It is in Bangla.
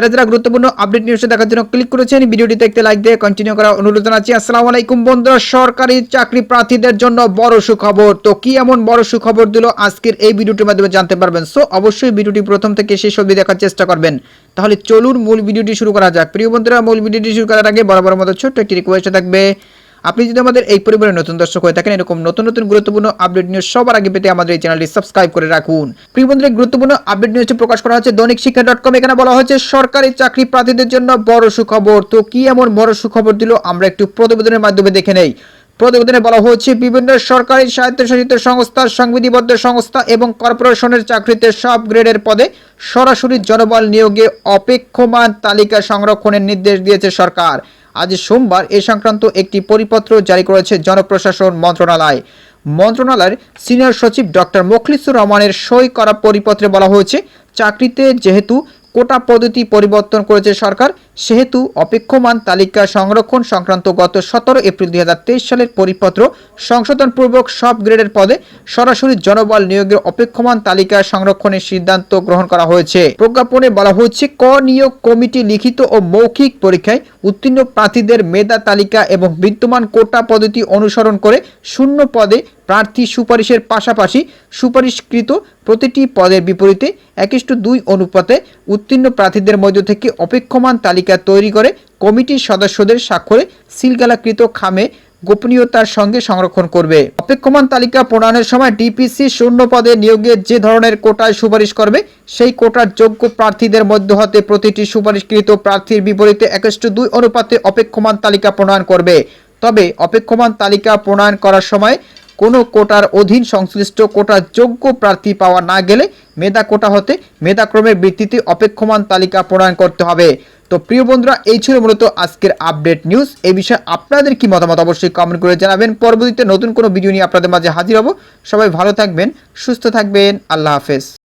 যারা যারা গুরুত্বপূর্ণ আপডেট নিউজ দেখার জন্য ক্লিক করেছেন লাইক দিয়ে কন্টিনিউ করার অনুরোধ আলাইকুম বন্ধুরা, সরকারি চাকরি প্রার্থীদের জন্য বড় সুখবর। তো কি এমন বড় সুখবর দিল? আজকের এই ভিডিওটির মাধ্যমে জানতে পারবেন। সো অবশ্যই ভিডিওটি প্রথম থেকে শেষ অবধি দেখার চেষ্টা করবেন। তাহলে চলুন মূল ভিডিওটি শুরু করা যাক। প্রিয় বন্ধুরা, মূল ভিডিওটি শুরু করার আগে বরাবর মতো ছোট্ট একটি রিকোয়েস্ট থাকবে। আপনি যদি আমাদের এই পরিবারের নতুন দর্শক হয়ে থাকেন, এরকম নতুন নতুন গুরুত্বপূর্ণ আপডেট নিউজ সবার আগে পেতে আমাদের এই চ্যানেলটি সাবস্ক্রাইব করে রাখুন। প্রিয় বন্ধুরা, গুরুত্বপূর্ণ আপডেট নিউজটি প্রকাশ করা হচ্ছে দৈনিক শিক্ষা ডট কম এখানে বলা হচ্ছে সরকারি চাকরি প্রার্থীদের জন্য বড় সুখবর। তো কি এমন বড় সুখবর দিল, আমরা একটু প্রতিবেদনের মাধ্যমে দেখে নেই। প্রতিবেদনে বলা হচ্ছে, বিভিন্ন সরকারি স্বায়ত্তশাসিত সংস্থা, সংবিধিবদ্ধ সংস্থা এবং কর্পোরেশনের চাকরিতে সব গ্রেডের পদে সরাসরি জনবল নিয়োগে অপেক্ষমান তালিকা সংরক্ষণের নির্দেশ দিয়েছে সরকার। আজ সোমবার এ সংক্রান্ত একটি পরিপত্র জারি করেছে জনপ্রশাসন মন্ত্রণালয়। মন্ত্রণালয়ের সিনিয়র সচিব ডক্টর মোখলিসুর রহমানের সই করা পরিপত্রে বলা হয়েছে, চাকরিতে যেহেতু কোটা পদ্ধতি পরিবর্তন করেছে সরকার সেহেতু অপেক্ষমান তালিকা সংরক্ষণ সংক্রান্ত গত সতেরো এপ্রিল দুই হাজার তেইশ সালের পরিপত্র সংশোধনপূর্বক সব গ্রেডের পদে সরাসরি জনবল নিয়োগের অপেক্ষমান তালিকা সংরক্ষণের সিদ্ধান্ত গ্রহণ করা হয়েছে। প্রজ্ঞাপনে বলা হচ্ছে ক নিয়োগ কমিটি লিখিত ও মৌখিক পরীক্ষায় উত্তীর্ণ প্রার্থীদের মেধা তালিকা এবং বিদ্যমান কোটা পদ্ধতি অনুসরণ করে শূন্য পদে প্রার্থী সুপারিশের পাশাপাশি সুপারিশকৃত প্রতিটি পদের বিপরীতে একিষ্ট দুই অনুপাতে উত্তীর্ণ প্রার্থীদের মধ্য থেকে অপেক্ষমান তালিকা তৈরি করে কমিটির সদস্যদের স্বাক্ষরে সিলগালাকৃত খামে গোপনীয়তার সঙ্গে সংরক্ষণ করবে। অপেক্ষমান তালিকা প্রণয়নের সময় ডিপিসি শূন্য পদে নিয়োগের যে ধরনের কোটায় সুপারিশ করবে, সেই কোটার যোগ্য প্রার্থীদের মধ্য হতে প্রতিটি সুপারিশকৃত প্রার্থীর বিপরীতে একেষ্ট দুই অনুপাতে অপেক্ষমান তালিকা প্রণয়ন করবে। তবে অপেক্ষমান তালিকা প্রণয়ন করার সময় কোনো কোটার অধীন সংশ্লিষ্ট কোটার যোগ্য প্রার্থী পাওয়া না গেলে মেধা কোটা হতে মেধাক্রমের বৃত্তিতে অপেক্ষমান তালিকা প্রণয়ন করতে হবে। তো প্রিয় বন্ধুরা, এই ছিল মূলত আজকের আপডেট নিউজ। এই বিষয়ে আপনাদের কি মতামত অবশ্যই কমেন্ট করে জানাবেন। পরবর্তীতে নতুন কোনো ভিডিও নিয়ে আপনাদের মাঝে হাজির হব। সবাই ভালো থাকবেন, সুস্থ থাকবেন। আল্লাহ হাফেজ।